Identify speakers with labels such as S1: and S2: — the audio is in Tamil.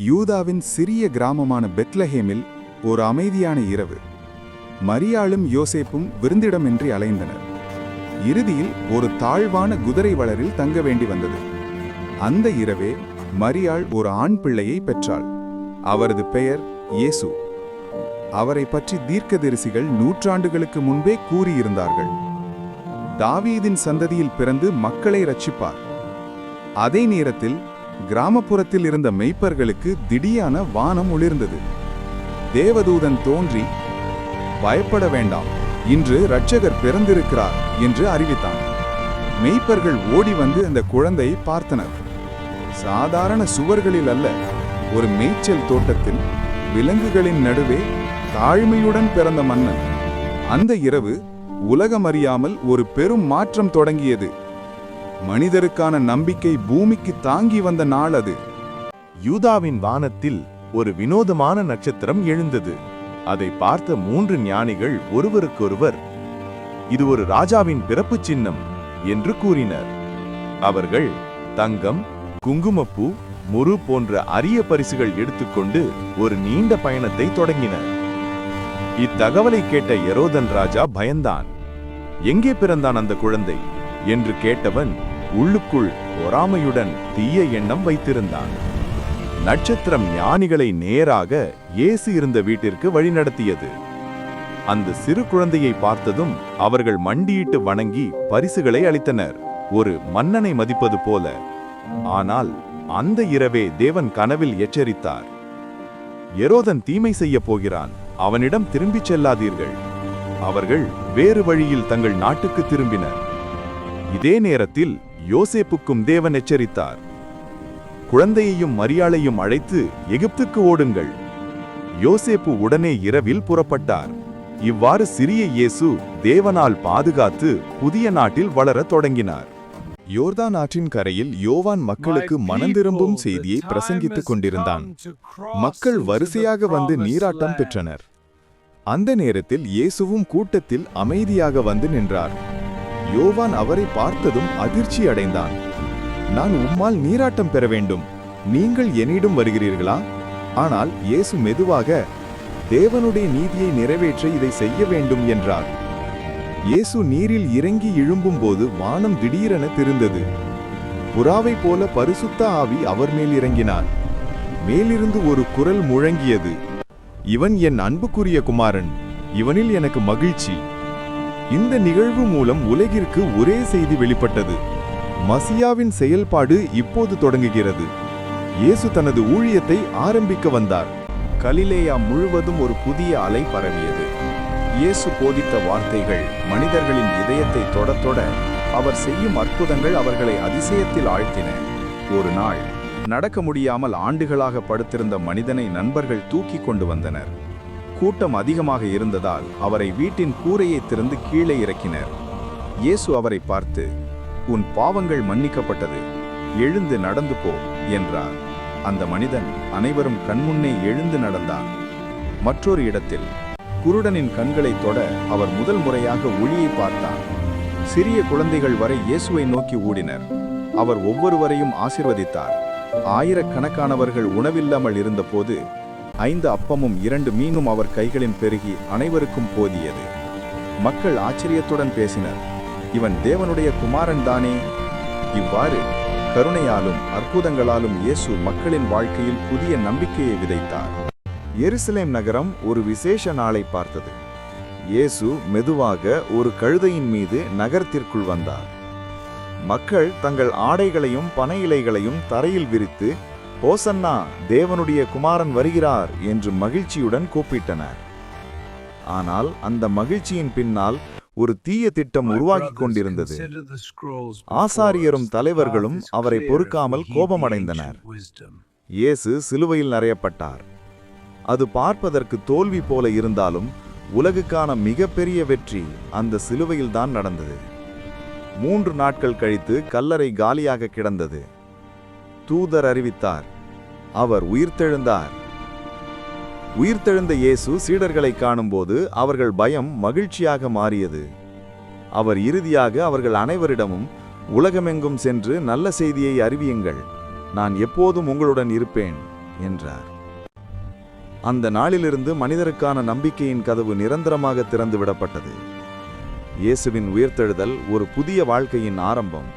S1: யூதாவின் சிறிய கிராமமான பெத்லஹேமில் ஒரு அமைதியான இரவு. மரியாளும் யோசேப்பும் விருந்திடமின்றி அலைந்தனர். இறுதியில் ஒரு தாழ்வான குதிரை வளரில் தங்க வேண்டி வந்தது. அந்த இரவே மரியாள் ஒரு ஆண் பிள்ளையை பெற்றாள். அவரது பெயர் இயேசு. அவரை பற்றி தீர்க்கதரிசிகள் நூற்றாண்டுகளுக்கு முன்பே கூறியிருந்தார்கள். தாவீதின் சந்ததியில் பிறந்து மக்களை ரட்சிப்பார். அதே நேரத்தில் கிராமப்புறத்தில் இருந்த மெய்ப்பர்களுக்கு திடீரான வானம் ஒளிர்ந்தது. தேவதூதன் தோன்றி பயப்பட வேண்டாம் இன்று இரட்சகர் பிறந்திருக்கிறார் என்று அறிவித்தான். மெய்ப்பர்கள் ஓடி வந்து அந்த குழந்தையை பார்த்தனர். சாதாரண சுவர்களில் அல்ல ஒரு மேய்ச்சல் தோட்டத்தில் விலங்குகளின் நடுவே தாழ்மையுடன் பிறந்த மன்னன். அந்த இரவு உலகம் அறியாமல் ஒரு பெரும் மாற்றம் தொடங்கியது. மனிதருக்கான நம்பிக்கை பூமிக்கு தாங்கி வந்த நாள் அது.
S2: யூதாவின் வானத்தில் ஒரு வினோதமான நட்சத்திரம் எழுந்தது. அதை பார்த்த மூன்று ஞானிகள் ஒருவருக்கொருவர் இது ஒரு ராஜாவின் பிறப்பு சின்னம் என்று கூறினர். அவர்கள் தங்கம் குங்குமப்பூ முரு போன்ற அரிய பரிசுகள் எடுத்துக்கொண்டு ஒரு நீண்ட பயணத்தை தொடங்கினர். இத்தகவலை கேட்ட எரோதன் ராஜா பயந்தான். எங்கே பிறந்தான் அந்த குழந்தை? என்று கேட்டவன் உள்ளுக்குள் பொறாமையுடன் தீய எண்ணம் வைத்திருந்தான். நட்சத்திரம் ஞானிகளை நேராக இயேசு இருந்த வீட்டிற்கு வழிநடத்தியது. அந்த சிறு குழந்தையை பார்த்ததும் அவர்கள் மண்டியிட்டு வணங்கி பரிசுகளை அளித்தனர். ஒரு மன்னனை மதிப்பது போல. ஆனால் அந்த இரவே தேவன் கனவில் எச்சரித்தார். எரோதன் தீமை செய்யப் போகிறான். அவனிடம் திரும்பிச் செல்லாதீர்கள். அவர்கள் வேறு வழியில் தங்கள் நாட்டுக்கு திரும்பினர். இதே நேரத்தில் யோசேப்புக்கும் தேவன் எச்சரித்தார். குழந்தையையும் மரியாளையும் அழைத்து எகிப்துக்கு ஓடுங்கள். யோசேப்பு உடனே இரவில் புறப்பட்டார். இவ்வாறு சிறிய இயேசு தேவனால் பாதுகாத்து புதிய நாட்டில் வளரத் தொடங்கினார்.
S1: யோர்தான் ஆற்றின் கரையில் யோவான் மக்களுக்கு மனந்திரும்பும் செய்தியை பிரசங்கித்துக் கொண்டிருந்தான். மக்கள் வரிசையாக வந்து நீராட்டம் பெற்றனர். அந்த நேரத்தில் இயேசுவும் கூட்டத்தில் அமைதியாக வந்து நின்றார். யோவான் அவரை பார்த்ததும் அதிர்ச்சி அடைந்தான். நான் உம்மால் நீராட்டம் பெற வேண்டும். நீங்கள் என்னிடம் வருகிறீர்களா? ஆனால் இயேசு மெதுவாக தேவனுடைய நீதியை நிறைவேற்ற இதை செய்ய வேண்டும் என்றார். இயேசு நீரில் இறங்கி இழும்பும்போது வானம் திடீரென திருந்தது புறாவைப் போல பரிசுத்த ஆவி அவர் மேல் இறங்கினார். மேலிருந்து ஒரு குரல் முழங்கியது இவன் என் அன்புக்குரிய குமாரன். இவனில் எனக்கு மகிழ்ச்சி. இந்த நிகழ்வு மூலம் உலகிற்கு ஒரே செய்தி வெளிப்பட்டது. மசியாவின் செயல்பாடு இப்போது தொடங்குகிறது. இயேசு தனது ஊழியத்தை ஆரம்பிக்க வந்தார். கலிலேயா முழுவதும் ஒரு புதிய அலை பரவியது. இயேசு போதித்த வார்த்தைகள் மனிதர்களின் இதயத்தை தொடத் தொட அவர் செய்யும் அற்புதங்கள் அவர்களை அதிசயத்தில் ஆழ்த்தின. ஒரு நாள் நடக்க முடியாமல் ஆண்டுகளாக படுத்திருந்த மனிதனை நண்பர்கள் தூக்கி கொண்டு வந்தனர். கூட்டம் அதிகமாக இருந்ததால் அவரை வீட்டின் கூரையை திறந்து கீழே இறக்கினர். இயேசு அவரை பார்த்து உன் பாவங்கள் மன்னிக்கப்பட்டது. எழுந்து நடந்து போ என்றார். அந்த மனிதன் அனைவரும் கண்முன்னே எழுந்து நடந்தான். மற்றொரு இடத்தில் குருடனின் கண்களை தொட அவர் முதல் முறையாக ஒளியை பார்த்தான். சிறிய குழந்தைகள் வரை இயேசுவை நோக்கி ஓடினர். அவர் ஒவ்வொருவரையும் ஆசிர்வதித்தார். ஆயிரக்கணக்கானவர்கள் உணவில்லாமல் இருந்தபோது ஐந்து அப்பமும் இரண்டு மீனும் அவர் கைகளின் பெருகி அனைவருக்கும் போதியது. மக்கள் ஆச்சரியத்துடன் பேசினர். இவன் தேவனுடைய குமாரன் தானே? இவ்வாறு கருணையாலும் அற்புதங்களாலும் இயேசு மக்களின் வாழ்க்கையில் புதிய நம்பிக்கையை விதைத்தார். எருசலேம் நகரம் ஒரு விசேஷ நாளை பார்த்தது. இயேசு மெதுவாக ஒரு கழுதையின் மீது நகரத்திற்குள் வந்தார். மக்கள் தங்கள் ஆடைகளையும் பனை இலைகளையும் தரையில் விரித்து ஓசன்னா தேவனுடைய குமாரன் வருகிறார் என்று மகிழ்ச்சியுடன் கூப்பிட்டனர். ஆனால் அந்த மகிழ்ச்சியின் பின்னால் ஒரு தீய திட்டம் உருவாகிக் கொண்டிருந்தது. ஆசாரியரும் தலைவர்களும் அவரை பொறுக்காமல் கோபமடைந்தனர் இயேசு சிலுவையில் நறையப்பட்டார். அது பார்ப்பதற்கு தோல்வி போல இருந்தாலும் உலகுக்கான மிகப்பெரிய வெற்றி அந்த சிலுவையில்தான் நடந்தது. மூன்று நாட்கள் கழித்து கல்லறை காலியாக கிடந்தது. தூதர் அறிவித்தார். அவர் உயிர்த்தெழுந்தார். உயிர்த்தெழுந்த இயேசு சீடர்களை காணும்போது அவர்கள் பயம் மகிழ்ச்சியாக மாறியது. அவர் இறுதியாக அவர்கள் அனைவரிடமும் உலகமெங்கும் சென்று நல்ல செய்தியை அறிவியுங்கள். நான் எப்போதும் உங்களுடன் இருப்பேன் என்றார். அந்த நாளிலிருந்து மனிதருக்கான நம்பிக்கையின் கதவு நிரந்தரமாக திறந்து விடப்பட்டது இயேசுவின் உயிர்த்தெழுதல் ஒரு புதிய வாழ்க்கையின் ஆரம்பம்.